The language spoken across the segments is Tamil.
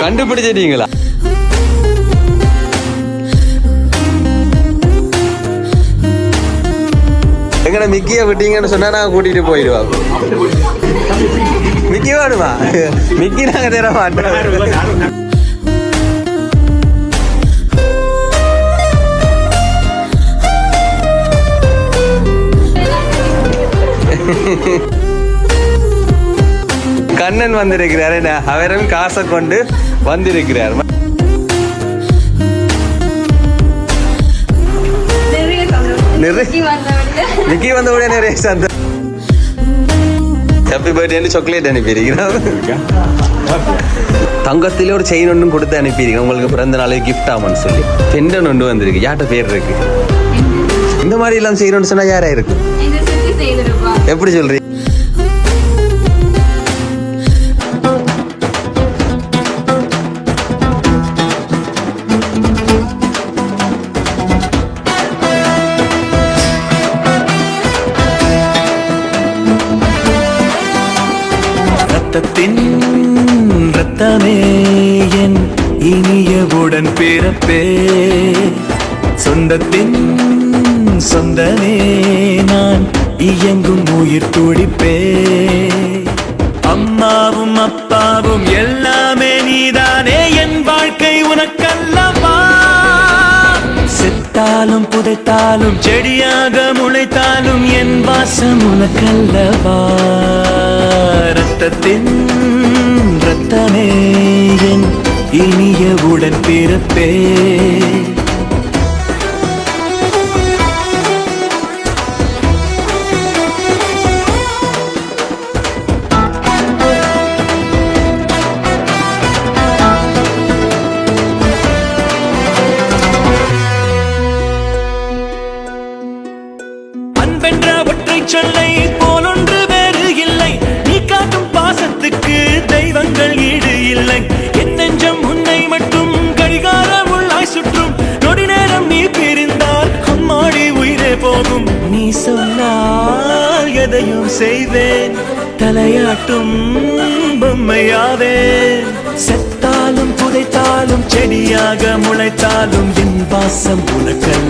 கண்டுபிடிச்சிட்டீங்களா? எங்கட மிக்கிய விட்டீங்கன்னு சொன்னா நான் கூட்டிட்டு போயிடுவாங்க மிக்கி வேணுமா? மிக்கி நாங்க தர மாட்டோம். கண்ணன் வந்திருக்கிறாரு. என்ன? அவரும் காசை கொண்டு வந்திருக்கிறார். மிக்கி வந்த உடனே நிறைய சந்தோஷம் ஹாப்பி பர்த்டேன்னு சாக்லேட் அனுப்பியிருக்கிறோம் தங்கத்திலே ஒரு செயின் ஒன்றும் கொடுத்து அனுப்பியிருக்கேன் உங்களுக்கு பிறந்த நாளைக்கு gift ஆமான்னு சொல்லி. பெண்டன் ஒன்று வந்திருக்கு. யார்கிட்ட பேர் இருக்கு? இந்த மாதிரி எல்லாம் செய்யணும்னு சொன்னா யாரா இருக்கு? எப்படி சொல்றீங்க? சொந்தத்தின் சொந்தமே நான் இயங்கும் உயிர் துடிப்பே. அம்மாவும் அப்பாவும் எல்லாமே நீதானே என் வாழ்க்கை உனக்கல்லவா? செத்தாலும் புதைத்தாலும் செடியாக முளைத்தாலும் என் வாசம் உனக்கல்லவா? ரத்தத்தின் ரத்தமே என் இனிய உடன் பிறப்பே. முளைத்தாலும் என் வாசம் உனக்கல்ல.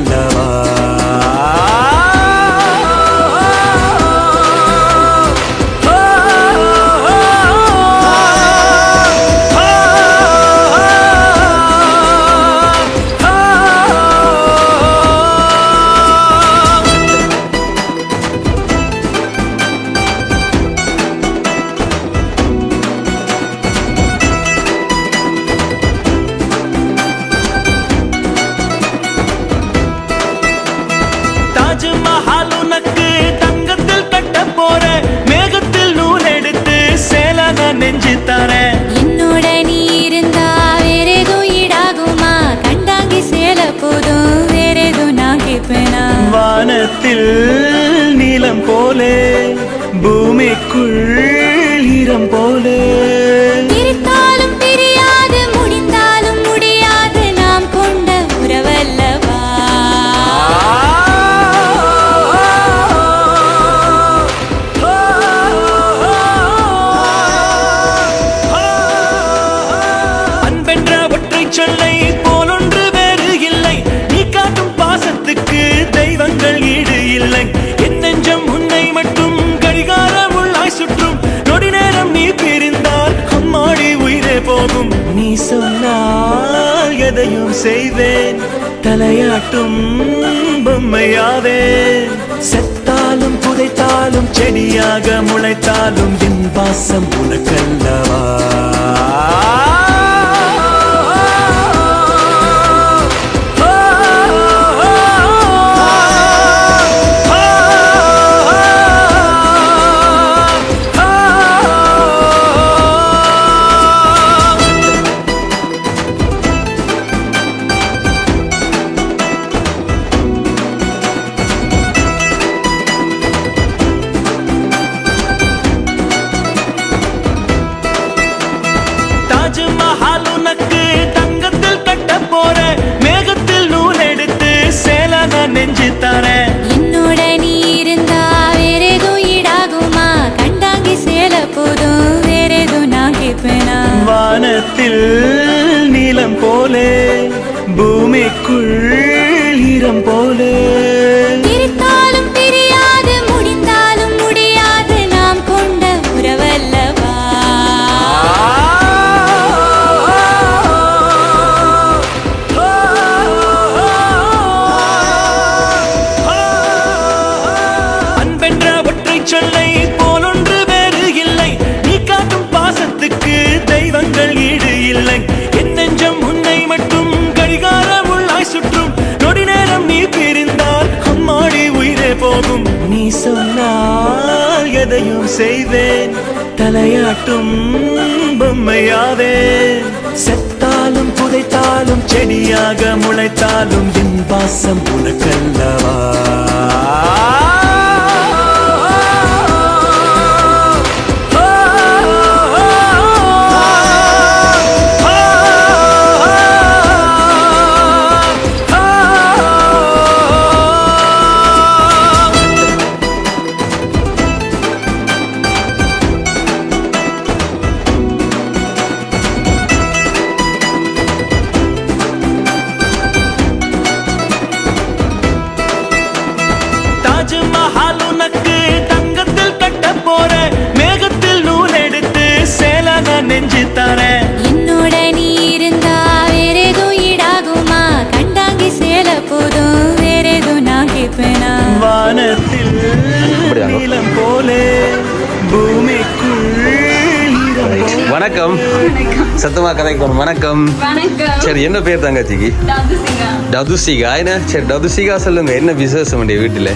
வானத்தில் நீலம் போலே பூமிக்குள் எதையும் செய்வேன். தலையாட்டும் பொம்மையாவேன் செத்தாலும் புதைத்தாலும் செடியாக முளைத்தாலும் என் வாசம் உனக்கல்லவா? பூமிக்குள் தலையாட்டும் பொம்மையாவே. செத்தாலும் புதைத்தாலும் செடியாக முளைத்தாலும் என் பாசம் உனக்கல்லவா? வணக்கம். சத்தமா கதைக்கணும் வணக்கம். வணக்கம். சரி என்ன பேர் தங்கச்சிக்கு? டதுசிகா என்ன? சரி டதுசிகா சொல்லுங்க. என்ன விசேஷம் உடைய வீட்டுல?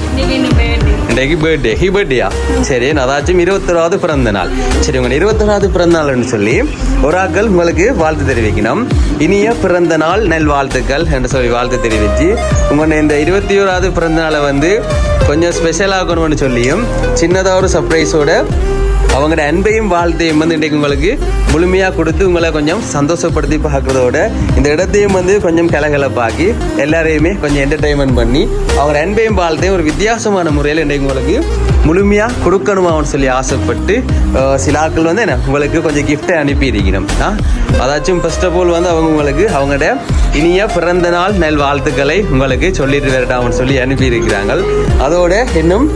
இன்றைக்கு பர்த்டே ஹி பர்த்டேயா சரி அதாச்சும் இருபத்தொராவது பிறந்த நாள் சரி உங்க இருபத்தொராவது பிறந்த நாள்னு சொல்லி ஒரு ஆக்கள் உங்களுக்கு வாழ்த்து தெரிவிக்கணும். இனிய பிறந்த நாள் நல் வாழ்த்துக்கள் என்று சொல்லி வாழ்த்து தெரிவித்து உங்க இந்த இருபத்தி ஓராவது பிறந்த நாளை வந்து கொஞ்சம் ஸ்பெஷல் ஆகணும்னு சொல்லியும் சின்னதாக ஒரு சர்ப்ரைஸோட அவங்களோட அன்பையும் வாழ்த்தையும் வந்து இன்றைக்கு உங்களுக்கு முழுமையாக கொடுத்து உங்களை கொஞ்சம் சந்தோஷப்படுத்தி பார்க்குறதோட இந்த இடத்தையும் வந்து கொஞ்சம் கலகலப்பாக்கி எல்லாரையுமே கொஞ்சம் என்டர்டைன்மெண்ட் பண்ணி அவங்க அன்பையும் வாழ்த்தையும் ஒரு வித்தியாசமான முறையில் இன்றைக்கு உங்களுக்கு முழுமையாக கொடுக்கணுமான்னு சொல்லி ஆசைப்பட்டு சில ஆட்கள் வந்து என்ன உங்களுக்கு கொஞ்சம் கிஃப்டை அனுப்பியிருக்கணும் ஆ? அதாச்சும் ஃபர்ஸ்ட் ஆஃப் ஆல் வந்து அவங்க உங்களுக்கு அவங்களோட இனிய பிறந்த நாள் நெல் வாழ்த்துக்களை உங்களுக்கு சொல்லிட்டு வரட்டாம்னு சொல்லி அனுப்பியிருக்கிறாங்க. அதோட இன்னும்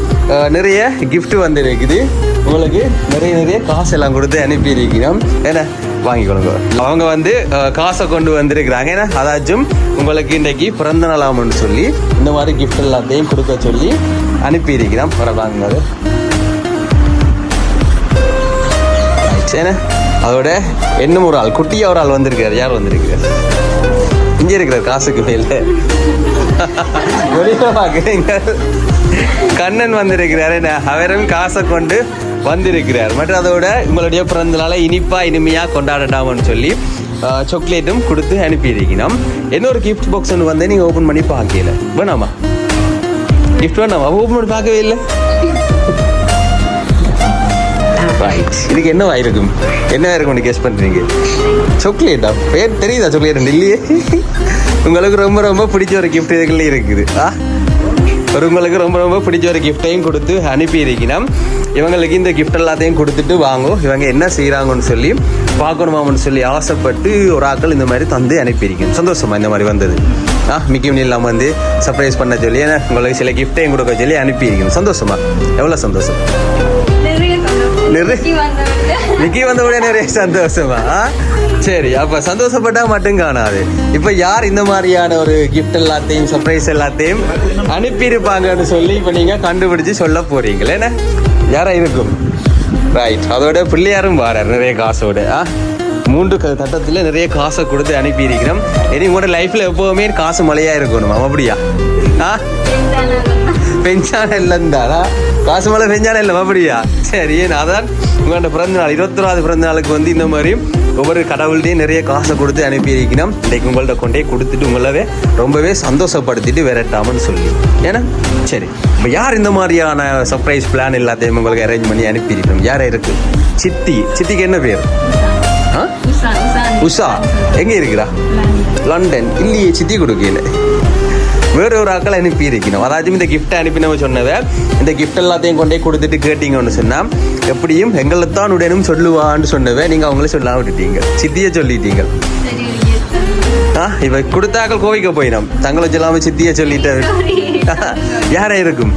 நிறைய கிஃப்ட் வந்து இருக்குது உங்களுக்கு நிறைய நிறைய காசு எல்லாம் கொடுத்து அனுப்பியிருக்கிறோம். ஏன்னா கொடுங்க அவங்க வந்து காசை கொண்டு வந்திருக்கிறாங்க. ஏன்னா அதாச்சும் உங்களுக்கு இன்றைக்கு பிறந்த நாளாமன்னு சொல்லி இந்த மாதிரி கிஃப்ட் எல்லாத்தையும் கொடுக்க சொல்லி அனுப்பியிருக்கிறோம். வர வாங்குங்க ஏன்னா அதோட இன்னும் ஒரு ஆள் குட்டி ஒரு ஆள் வந்திருக்காரு யார் வந்திருக்காரு இங்கே இருக்கிறார் காசுக்கு மேல. வெளியில பாக்குறீங்க கண்ணன் வந்திருக்கிறார். என்ன? அவரும் காசை கொண்டு வந்திருக்கிறார். மற்றும் அதோட உங்களுடைய பிறந்த நாளை இனிப்பா இனிமையா கொண்டாடட்டாம்னு சொல்லி சாக்லேட்டும் கொடுத்து அனுப்பியிருக்கணும் இன்னொரு கிஃப்ட் பாக்ஸ் ஒன்று வந்து நீங்கள் ஓப்பன் பண்ணி பார்க்கல. வேணாமா? கிஃப்ட் வேணாமா? ஓபன் பண்ணி பார்க்கவே இல்லை. ரைட் இதுக்கு என்னவா இருக்கும்? என்னவா இருக்கும் கெஸ் பண்ணுறீங்க சாக்லேட்டா பேர் தெரியுதா? சாக்லேட் இல்லையே. உங்களுக்கு ரொம்ப ரொம்ப பிடிச்ச ஒரு கிஃப்ட் இதுக்குள்ளே இருக்குது. ஆ? உங்களுக்கு ரொம்ப ரொம்ப பிடிச்ச ஒரு கிஃப்டையும் கொடுத்து அனுப்பி இருக்கணும் இவங்களுக்கு இந்த கிஃப்ட் எல்லாத்தையும் கொடுத்துட்டு வாங்கோ. இவங்க என்ன செய்கிறாங்கன்னு சொல்லி பார்க்கணுமான்னு சொல்லி ஆசைப்பட்டு ஒரு ஆட்கள் இந்த மாதிரி தந்து அனுப்பியிருக்கேன். சந்தோஷமா இந்த மாதிரி வந்தது. ஆ மிக்க இல்லாமல் வந்து சர்ப்ரைஸ் பண்ண சொல்லி உங்களுக்கு சில கிஃப்டையும் கொடுக்க சொல்லி அனுப்பியிருக்கேன். சந்தோஷமா? எவ்வளோ சந்தோஷம்? நிறைய நிக்கி வந்த உடனே நிறைய சந்தோஷமா? சரி அப்ப சந்தோஷப்பட்டா மட்டும் காணாது. இப்ப யார் இந்த மாதிரியான ஒரு கிஃப்ட் எல்லாத்தையும் சர்ப்ரைஸ் எல்லாத்தையும் அனுப்பியிருப்பாங்கன்னு சொல்லி இப்ப நீங்க கண்டுபிடிச்சு சொல்ல போறீங்களே என்ன? யாரா இருக்கும்? ரைட் அதோட பிள்ளையாரும் வாரார் நிறைய காசோட ஆ? மூன்று க- நிறைய காசை கொடுத்து அனுப்பியிருக்கிறோம். இனி உங்களோட லைஃப்பில் எப்போவுமே காசு மழையாக இருக்கணும் அப்படியா? பெஞ்சான இல்லைந்தாரா காசு மழை பெஞ்சான இல்லை அப்படியா சரி அதான் உங்களோட பிறந்த நாள் இருபத்தொராது பிறந்த நாளுக்கு வந்து இந்த மாதிரி ஒவ்வொரு கடவுள்கிட்டையும் நிறைய காசை கொடுத்து அனுப்பியிருக்கணும். இன்றைக்கு உங்கள்ட்ட கொண்டே கொடுத்துட்டு உங்களவே ரொம்பவே சந்தோஷப்படுத்திட்டு விரட்டாமன்னு சொல்லி. ஏன்னா? சரி. இப்போ யார் இந்த மாதிரியான சர்ப்ரைஸ் பிளான் எல்லாத்தையும் உங்களுக்கு அரேஞ்ச் பண்ணி அனுப்பியிருக்கணும்? யார் இருக்கு சித்தி. சித்திக்கு என்ன பேர்? உஷா. எங்கே இருக்கிறா? லண்டன். இல்லையே சித்தி கொடுக்கல. வேற ஒரு ஆக்கள் அனுப்பி இருக்கணும் அதாச்சும் இந்த கிஃப்ட் அனுப்பினவ சொன்னவ இந்த கிஃப்ட் எல்லாத்தையும் கொண்டே கொடுத்துட்டு கேட்டீங்கன்னு சொன்னா எப்படியும் எங்களை தான் உடனும் சொல்லுவான்னு சொன்னவ நீங்க அவங்கள சொல்லாம விட்டுட்டீங்க. சித்திய சொல்லிட்டீங்க. ஆ இவ கொடுத்தாக்கள் கோவிக்க போயிடும். தங்களை சொல்லாம சித்திய சொல்லிட்டு யாரா இருக்கும்?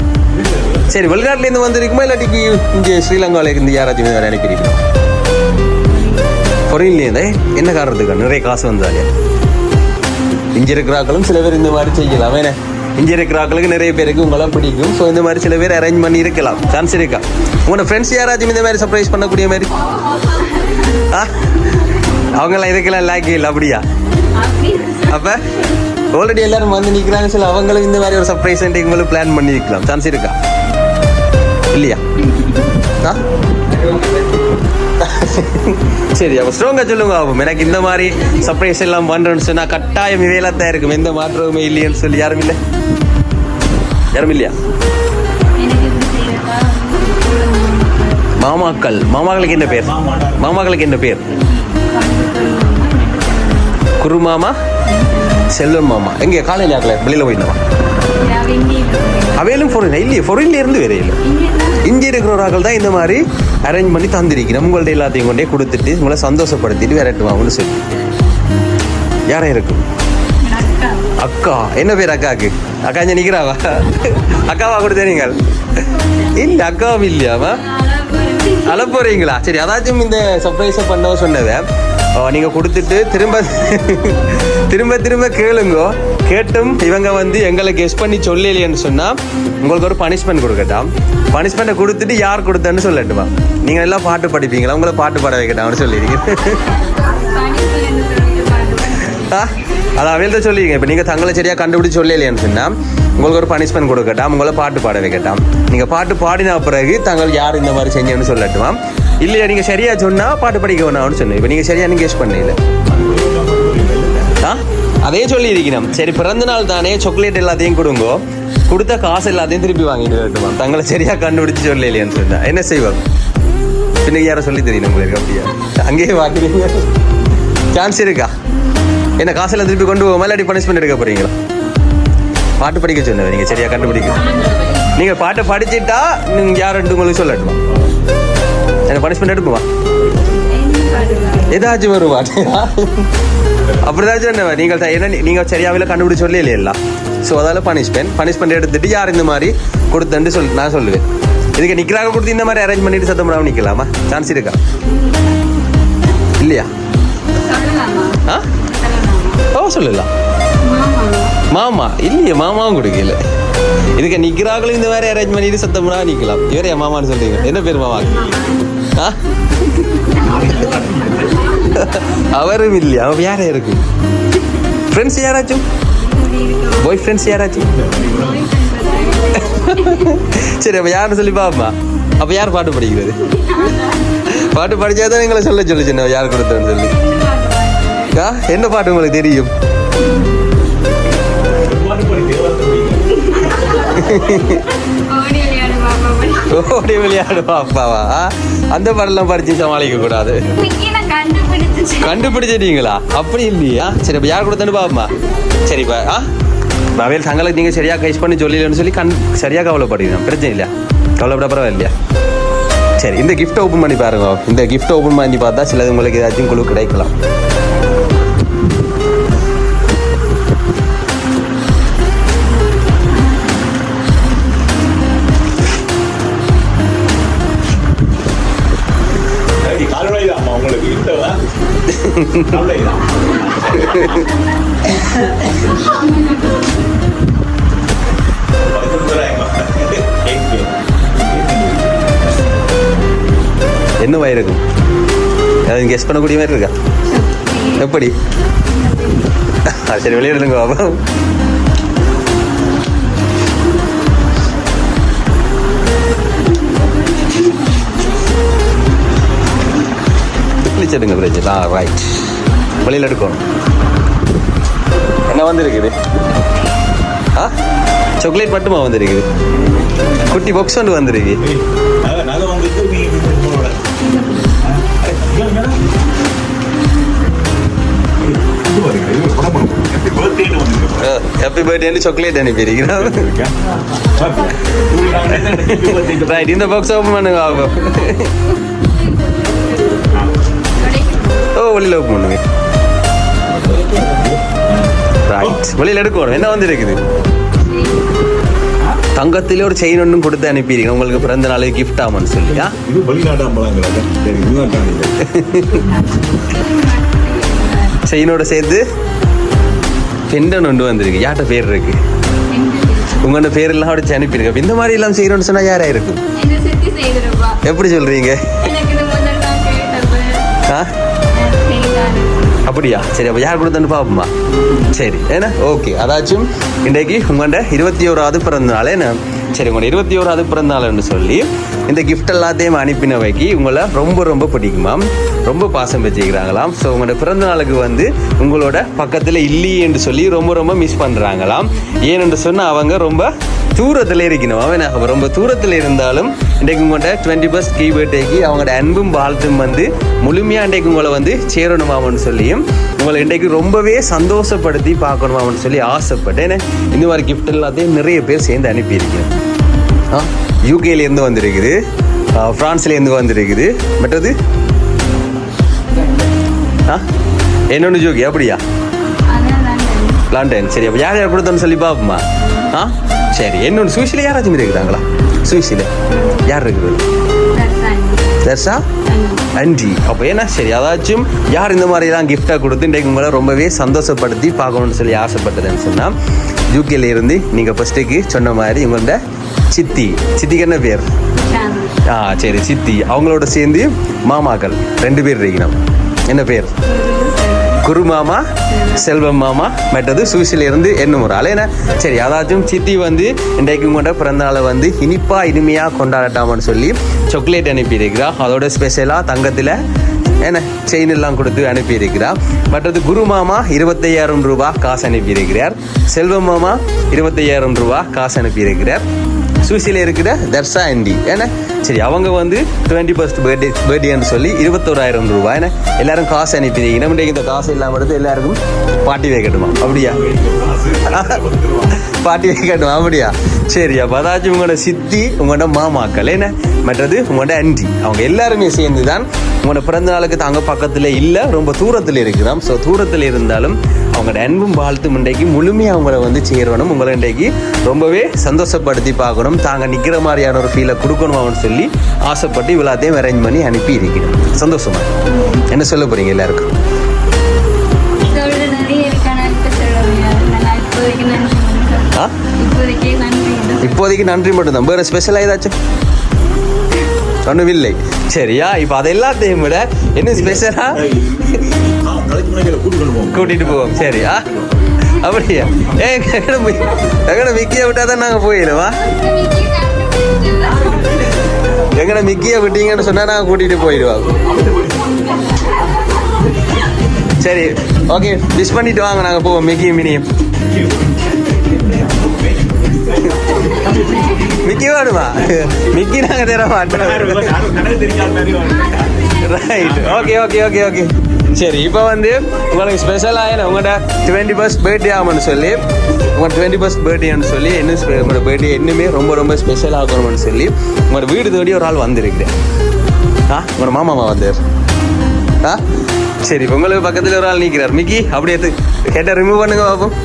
சரி வெளிநாட்டுல இருந்து வந்திருக்குமா? இல்லாட்டிக்கு இங்க ஸ்ரீலங்கால இருந்து யாராச்சும் நினைக்கிறீங்க பொறியிலேருந்தே என்ன காரணத்துக்கு நிறைய காசு வந்தாலே. இங்க இருக்கிறாக்களும் சில பேர் இந்த மாதிரி செய்யலாம். வேணே இங்கே இருக்கிறாக்களுக்கு நிறைய பேருக்கு உங்களாம் பிடிக்கும். ஸோ இந்த மாதிரி சில பேர் அரேஞ்ச் பண்ணி இருக்கலாம். சான்ஸ் இருக்கா? உங்களோட ஃப்ரெண்ட்ஸ் யாராச்சும் இந்த மாதிரி சர்ப்ரைஸ் பண்ணக்கூடிய மாதிரி? ஆ? அவங்கெல்லாம் இதுக்கெல்லாம் லாக்கி இல்லை அப்படியா? அப்போ ஆல்ரெடி எல்லாரும் வந்து நிற்கிறாங்க சில அவங்களுக்கு இந்த மாதிரி ஒரு சர்ப்ரைஸ் உங்களுக்கு பிளான் பண்ணியிருக்கலாம் சான்ஸ் இருக்கா? இல்லையா? ஆ? சரி அப்ப ஸ்ட்ராங்கா சொல்லுங்க ஆகும் எனக்கு இந்த மாதிரி சர்ப்ரைஸ் எல்லாம் பண்றேன்னு சொன்னா கட்டாயம் இவையெல்லாம் தான் இருக்கும் எந்த மாற்றமுமே இல்லையேன்னு சொல்லி யாரும் இல்லை? யாரும் இல்லையா? மாமாக்கள். மாமாக்களுக்கு என்ன பேர்? மாமாக்களுக்கு என்ன பேர்? குரு மாமா செல்வன் மாமா. எங்க? காலையில் ஆக்கல வெளியில போயிருந்தவா? அவையிலும் ஃபொரின் இல்லையே ஃபொரின்ல இருந்து வேற இல்லை. இங்கே இருக்கிறவர்கள் தான் இந்த மாதிரி அரேஞ்ச் பண்ணி தந்திருக்கிறோம். உங்கள்ட்ட எல்லாத்தையும் கொண்டே கொடுத்துட்டு உங்களை சந்தோஷப்படுத்திட்டு விரட்டுவாங்கன்னு சொல்லி. யாரும் இருக்கும் அக்கா. என்ன பேர் அக்காக்கு? அக்கா இங்கே நிற்கிறாவா அக்காவா கொடுத்த நீங்கள்? இல்லை அக்காவும் இல்லையாவா அழ போறீங்களா? சரி அதாச்சும் இந்த சர்ப்ரைஸை பண்ண சொன்னதை நீங்கள் கொடுத்துட்டு திரும்ப திரும்ப திரும்ப கேளுங்க. கேட்டும் இவங்க வந்து எங்களை கெஸ் பண்ணி சொல்லலையேன்னு சொன்னால் உங்களுக்கு ஒரு பனிஷ்மெண்ட் கொடுக்கட்டாம் பனிஷ்மெண்ட்டை கொடுத்துட்டு யார் கொடுத்தேன்னு சொல்லட்டுமா நீங்கள் எல்லாம் பாட்டு படிப்பீங்களா? உங்களை பாட்டு பாட வைக்கட்டாம்னு சொல்லிடுங்க அதை அது அவையில்தான் சொல்லிங்க இப்போ நீங்கள் தங்களை சரியாக கண்டுபிடிச்சு சொல்லலையான்னு சொன்னால் உங்களுக்கு ஒரு பனிஷ்மெண்ட் கொடுக்கட்டாம் உங்களை பாட்டு பாட வைக்கட்டாம் நீங்கள் பாட்டு பாடின பிறகு தங்கள் யார் இந்த மாதிரி செஞ்சேன்னு சொல்லட்டுமா இல்லையா நீங்கள் சரியாக சொன்னால் பாட்டு படிக்க வேணாம்னு சொன்னேன். இப்போ நீங்கள் சரியாக நீங்கள் பண்ணல ஆ? அதே சொல்லி சரி பிறந்த நாள் தானே சாக்லேட் எல்லாத்தையும் கொடுங்கோ. கொடுத்த காசு எல்லாத்தையும் திருப்பி வாங்கிட்டு வரட்டுமா தங்களை சரியா கண்டுபிடிச்சு சொல்லலையான்னு சொன்னா என்ன செய்வாங்க பின்ன யாரை சொல்லி தெரியும் உங்களுக்கு அப்படியா? அங்கேயே வாங்குறீங்க சான்ஸ் இருக்கா? என்ன காசெல்லாம் திருப்பி கொண்டு போக மேலாடி பனிஷ்மெண்ட் எடுக்க போறீங்களா? பாட்டு படிக்க சொன்னது நீங்க சரியா கண்டுபிடிக்க நீங்க பாட்டை படிச்சிட்டா நீங்க யாரும் உங்களுக்கு சொல்லட்டுமா? என்ன பனிஷ்மெண்ட் எடுக்குமா? ஏதாச்சும் வருமா? அப்படிதான் சொன்னேன் நீங்கள் என்ன நீங்க சரியாவில் கண்டுபிடிச்சு சொல்லி ஸோ அதால் பனிஷ்மெண்ட் பனிஷ்மெண்ட் எடுத்துட்டு யார் இந்த மாதிரி கொடுத்தேன்னு சொல் நான் சொல்லுவேன். இதுக்கு நிக்கிறாங்க கொடுத்து இந்த மாதிரி அரேஞ்ச் பண்ணிட்டு சத்தம் பண்ணாமல் நிற்கலாமா சான்ஸ் இருக்கா? இல்லையா? ஆ? ஓ சொல்லலாம். மாமா. இல்லையே மாமாவும் கொடுக்கல. இதுக்கு நிற்கிறாங்களும் இந்த மாதிரி அரேஞ்ச் பண்ணிட்டு சத்தம் பண்ணாமல் நிற்கலாம் இவரே மாமான்னு சொல்றீங்க. என்ன பேர் மாமா? ஆ? அவரும் இல்லையா? அவன் யாரா இருக்கு. ஃப்ரெண்ட்ஸ் யாராச்சும்? பாய் ஃப்ரெண்ட்ஸ் யாராச்சும்? சரி அப்ப யாருன்னு சொல்லி பாப்பா அப்ப யார் பாட்டு படிக்கிறது? பாட்டு படிச்சாதான் எங்களை சொல்ல சொல்லு சின்ன யார் கொடுத்தேன்னு சொல்லி. ஆ என்ன பாட்டு உங்களுக்கு தெரியும்? ஓடி விளையாடு அப்பாவா அந்த பாடலாம் படிச்சு சமாளிக்க கூடாது கண்டுபிடிச்சிட்டீங்களா? அப்படி இல்லையா? சரி இப்போ யார் கொடுத்தேன்னு பாப்பா சரி இப்போ ஆ? நவேல் தங்களுக்கு நீங்கள் சரியாக கைஸ் பண்ணி சொல்லலன்னு சொல்லி கண் சரியாக கவலைப்படுறீங்க பிரச்சனை இல்லையா? கவலைப்பட பரவாயில்லையா? சரி இந்த கிஃப்ட் ஓப்பன் பண்ணி பாருங்க. இந்த கிஃப்ட் ஓப்பன் பண்ணி பார்த்தா சிலது உங்களுக்கு ஏதாச்சும் குழு கிடைக்கலாம். என்ன வயிறு இருக்கும் அது கெஸ் பண்ணக்கூடிய மாதிரி இருக்கா? எப்படி? ஆ, சரி வெளியிடுங்க பாபா கிழிச்சிடுங்க பிரச்சனை ஆ ரைட் வெளியில் எடுக்கணும். என்ன வந்திருக்குது? ஆ? சாக்லேட் மட்டுமா வந்திருக்குது? குட்டி பாக்ஸ் ஒன்று வந்திருக்கு. Happy பர்த்டேன்னு chocolate அனுப்பியிருக்கிறோம். இந்த பாக்ஸ் ஓப்பன் பண்ணுங்க பாப்போம். ஓப்பன் பண்ணுங்க ரைட் வெளியில் எடுக்கணும் என்ன வந்து இருக்குது தங்கத்திலே ஒரு செயின் ஒன்றும் கொடுத்து அனுப்பியிருக்கேன். உங்களுக்கு பிறந்த நாளைக்கு gift ஆமான்னு சொல்லியா இது செயினோட சேர்த்து பெண்டன் ஒன்று வந்திருக்கு. யார்கிட்ட பேர் இருக்கு? உங்களோட பேர் எல்லாம் அடிச்சு அனுப்பியிருக்க அப்ப இந்த மாதிரி எல்லாம் செய்யணும்னு சொன்னா யாரா இருக்கும்? எப்படி சொல்றீங்க? அப்படியா? சரி அப்போ யார் கொடுத்தன்னு பார்ப்போமா சரி ஏன்னா ஓகே அதாச்சும் இன்றைக்கு உங்கள்கிட்ட இருபத்தி ஓராவது பிறந்த நாள் என்ன? சரி உங்களோட இருபத்தி ஓராவது பிறந்த நாள்னு சொல்லி இந்த கிஃப்ட் எல்லாத்தையும் அனுப்பினவைக்கு உங்களை ரொம்ப ரொம்ப பிடிக்குமாம் ரொம்ப பாசம் வச்சுக்கிறாங்களாம். ஸோ உங்களோட பிறந்த நாளுக்கு வந்து உங்களோட பக்கத்தில் இல்லையே என்று சொல்லி ரொம்ப ரொம்ப மிஸ் பண்ணுறாங்களாம் ஏனென்று சொன்னால் அவங்க ரொம்ப தூரத்தில் இருக்கணும். அவன் ரொம்ப தூரத்தில் இருந்தாலும் இன்றைக்கு உங்கள்கிட்ட டுவெண்ட்டி ஃபஸ்ட் கீ பர்த்டேக்கு அவங்களோட அன்பும் வாழ்த்தும் வந்து முழுமையாக இன்றைக்கு உங்களை வந்து சேரணுமாமன்னு சொல்லியும் உங்களை இன்றைக்கு ரொம்பவே சந்தோஷப்படுத்தி பார்க்கணுமாமன்னு சொல்லி ஆசைப்பட்டேன். இந்த மாதிரி gift எல்லாத்தையும் நிறைய பேர் சேர்ந்து அனுப்பியிருக்கேன். ஆ யூகேலேருந்து வந்திருக்குது. ஆ, பிரான்ஸ்லேருந்து வந்திருக்குது. மற்றது ஆ என்னொன்று ஜோகி அப்படியா? லண்டன் சரி அப்போ யார் யார் கொடுத்தோன்னு சொல்லி பார்ப்போமா? ஆ? சரி என்னொன்று சுவிஸில் யாராச்சும் இருக்கிறாங்களா? சுவிஸில் யார் இருக்குது? தர்ஷா? அண்டி அப்போ என்ன? சரி அதாச்சும் யார் இந்த மாதிரிலாம் கிஃப்டாக கொடுத்து இன்றைக்கு உங்களை ரொம்பவே சந்தோஷப்படுத்தி பார்க்கணும்னு சொல்லி ஆசைப்பட்டதுன்னு சொன்னால் யூகேல இருந்து நீங்கள் ஃபஸ்ட்டுக்கு சொன்ன மாதிரி உங்கள்கிட்ட சித்தி. சித்திக்கு என்ன பேர்? ஆ சரி சித்தி. அவங்களோட சேர்ந்து மாமாக்கள் ரெண்டு பேர் இருக்கணும் என்ன பேர்? குரு மாமா செல்வம் மாமா மற்றது சூசிலிருந்து இருந்து ஒரு ஆள். என்ன சரி அதாச்சும் சித்தி வந்து இன்றைக்கு உங்களோட பிறந்தநாளை வந்து இனிப்பா இனிமையாக கொண்டாடட்டாமன்னு சொல்லி சாக்லேட் அனுப்பியிருக்கிறா. அதோட ஸ்பெஷலாக தங்கத்தில் என்ன செயின் எல்லாம் கொடுத்து அனுப்பியிருக்கிறார் மற்றது குரு மாமா இருபத்தையாயிரம் ரூபாய் காசு அனுப்பியிருக்கிறார். செல்வம் மாமா இருபத்தையாயிரம் ரூபாய் காசு அனுப்பியிருக்கிறார். சுவிஸில் இருக்கிற தர்சா ஆண்டி ஏன்னா சரி அவங்க வந்து டுவெண்ட்டி ஃபர்ஸ்ட் பர்த்டே பர்த்டேன்னு சொல்லி இருபத்தோராயிரம் ரூபாய் என்ன எல்லாரும் காசு அனுப்பிடுங்க நம்ம இந்த காசு இல்லாமல் எடுத்து எல்லாருக்கும் பாட்டி வைக்கட்டுமா அப்படியா? பாட்டி வைக்கட்டுமா அப்படியா? சரி பதாச்சு உங்களோட சித்தி உங்களோட மாமாக்கள் என்ன மற்றது உங்களோட அண்டி அவங்க எல்லாருமே சேர்ந்து தான் உங்களோட பிறந்த நாளுக்கு தாங்க பக்கத்தில் இல்லை ரொம்ப தூரத்தில் இருக்கிறோம். ஸோ தூரத்தில் இருந்தாலும் அவங்களோட அன்பும் வாழ்த்தும் இன்றைக்கு முழுமையாக அவங்கள வந்து சேரணும். உங்களை இன்றைக்கு ரொம்பவே சந்தோஷப்படுத்தி பார்க்கணும். தாங்க நிற்கிற மாதிரியான ஒரு ஃபீலை கொடுக்கணும் அவனு சொல்லி ஆசைப்பட்டு இவ்வளோத்தையும் அரேஞ்ச் பண்ணி அனுப்பி இருக்கிறேன் சந்தோஷமா? என்ன சொல்ல போறீங்க எல்லாருக்கும்? இப்போதைக்கு நன்றி மட்டும்தான். வேறு ஸ்பெஷலாக ஏதாச்சும்? ஒன்றும் இல்லை சரியா? இப்போ அது எல்லாத்தையும் விட என்ன ஸ்பெஷலா கூட்டிட்டு போவோம். சரியா? அப்படியா? ஏ எங்கட மிக்கியை மிக்கிய விட்டா தான் நாங்கள் போயிடுவா எங்கட மிக்கிய விட்டீங்கன்னு சொன்னா நாங்கள் கூட்டிட்டு போயிடுவோம். சரி ஓகே விஷ் பண்ணிட்டு வாங்க. நாங்கள் போவோம். மிக்கியும் மினியும். மிக்கி வேணுமா மிக்கி நாங்கள் தர மாட்டோம் right okay okay okay okay சரி இப்போ வந்து உங்களுக்கு ஸ்பெஷலாக என்ன உங்களோட டுவெண்ட்டி ஃபர்ஸ்ட் பர்த்டே ஆகும்னு சொல்லி உங்கள் டுவெண்ட்டி ஃபர்ஸ்ட் பர்த்டேன்னு சொல்லி என்ன உங்களோட பர்த்டே இன்னுமே ரொம்ப ரொம்ப ஸ்பெஷல் ஆகணும்னு சொல்லி உங்களோட வீடு தேடி ஒரு ஆள் வந்திருக்கிறேன் ஆ உங்களோட மாமாமா வந்தார் ஆ சரி உங்களுக்கு பக்கத்தில் ஒரு ஆள் நிற்கிறார் மிக்கி அப்படியே ஹெட்டை ரிமூவ் பண்ணுங்க பாப்போம்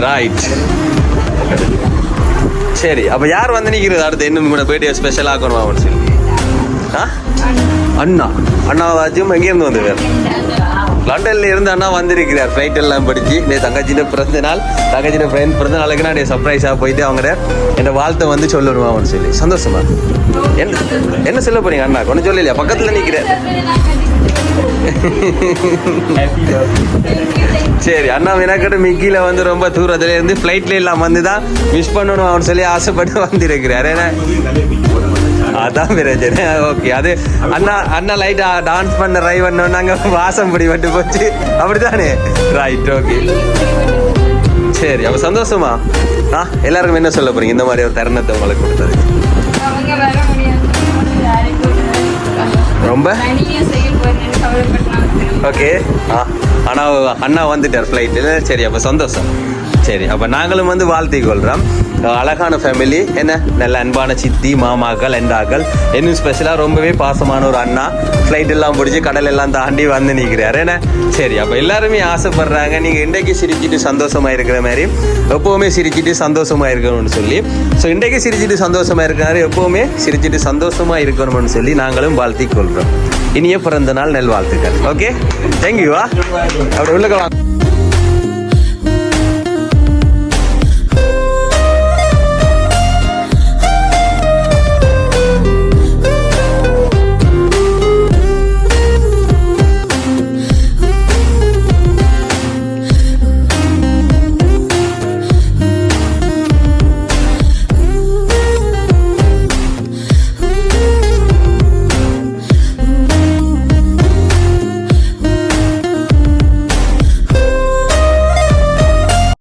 ரைட் சரி அப்போ யார் வந்து நிற்கிறது அடுத்து இன்னும் உங்களோட பர்த்டே ஸ்பெஷல் ஆக்கணும் அப்படின்னு சொல்லி? ஆ? அண்ணா. அண்ணாவாச்சும் எங்கேருந்து வந்து வேறு லண்டன்ல இருந்து அண்ணா வந்திருக்கிறார். ஃப்ளைட் எல்லாம் படிச்சு. இந்த தங்கச்சியோட பிறந்த நாள் தங்கச்சியோட ஃப்ரெண்ட் பிறந்த நாளுக்கு நான் சர்ப்ரைஸாக போயிட்டு அவங்க என் வாழ்த்தை வந்து சொல்லணுமா அவனு சொல்லி. சந்தோஷமா? என்ன என்ன சொல்ல போறீங்க அண்ணா? ஒன்றும் சொல்லலையா? பக்கத்தில் நிற்கிறேன் சரி அண்ணா வினாக்கட்டு மிக்கியில் வந்து ரொம்ப தூரத்துல இருந்து ஃப்ளைட்ல எல்லாம் வந்து தான் மிஸ் பண்ணணும் அவனு சொல்லி ஆசைப்பட்டு வந்திருக்கிறார். ஏன்னா அதான் பிரச்சனை. ஓகே அது அண்ணா அண்ணா லைட்டா டான்ஸ் பண்ண ட்ரை பண்ணோன்னாங்க வாசம் பிடி விட்டு போச்சு. அப்படிதானே ரைட் ஓகே சரி அப்ப சந்தோஷமா? ஆ எல்லாருக்கும் என்ன சொல்ல போறீங்க? இந்த மாதிரி ஒரு தருணத்தை உங்களுக்கு கொடுத்தது. ரொம்ப? ஓகே ஆ அண்ணா அண்ணா வந்துட்டார் ஃப்ளைட்டில் சரி அப்போ சந்தோஷம். சரி அப்போ நாங்களும் வந்து வாழ்த்தி கொள்கிறோம் அழகான ஃபேமிலி என்ன? நல்ல அன்பான சித்தி மாமாக்கள் அண்டாக்கள். இன்னும் ஸ்பெஷலாக ரொம்பவே பாசமான ஒரு அண்ணா. ஃப்ளைட் எல்லாம் பிடிச்சி கடல் எல்லாம் தாண்டி வந்து நிற்கிறாரு என்ன? சரி அப்போ எல்லாருமே ஆசைப்படுறாங்க நீங்கள் இன்றைக்கு சிரிச்சிட்டு சந்தோஷமா இருக்கிற மாதிரி. எப்போவுமே சிரிச்சிட்டு சந்தோஷமா இருக்கணும்னு சொல்லி. ஸோ இன்றைக்கு சிரிச்சிட்டு சந்தோஷமா இருக்கிறாரு எப்போவுமே சிரிச்சிட்டு சந்தோஷமா இருக்கணும்னு சொல்லி நாங்களும் வாழ்த்தி கொள்கிறோம் இனிய பிறந்த நாள் நல்வாழ்த்துக்கள். ஓகே தேங்க்யூவா அப்படி உள்ளக்க வாங்க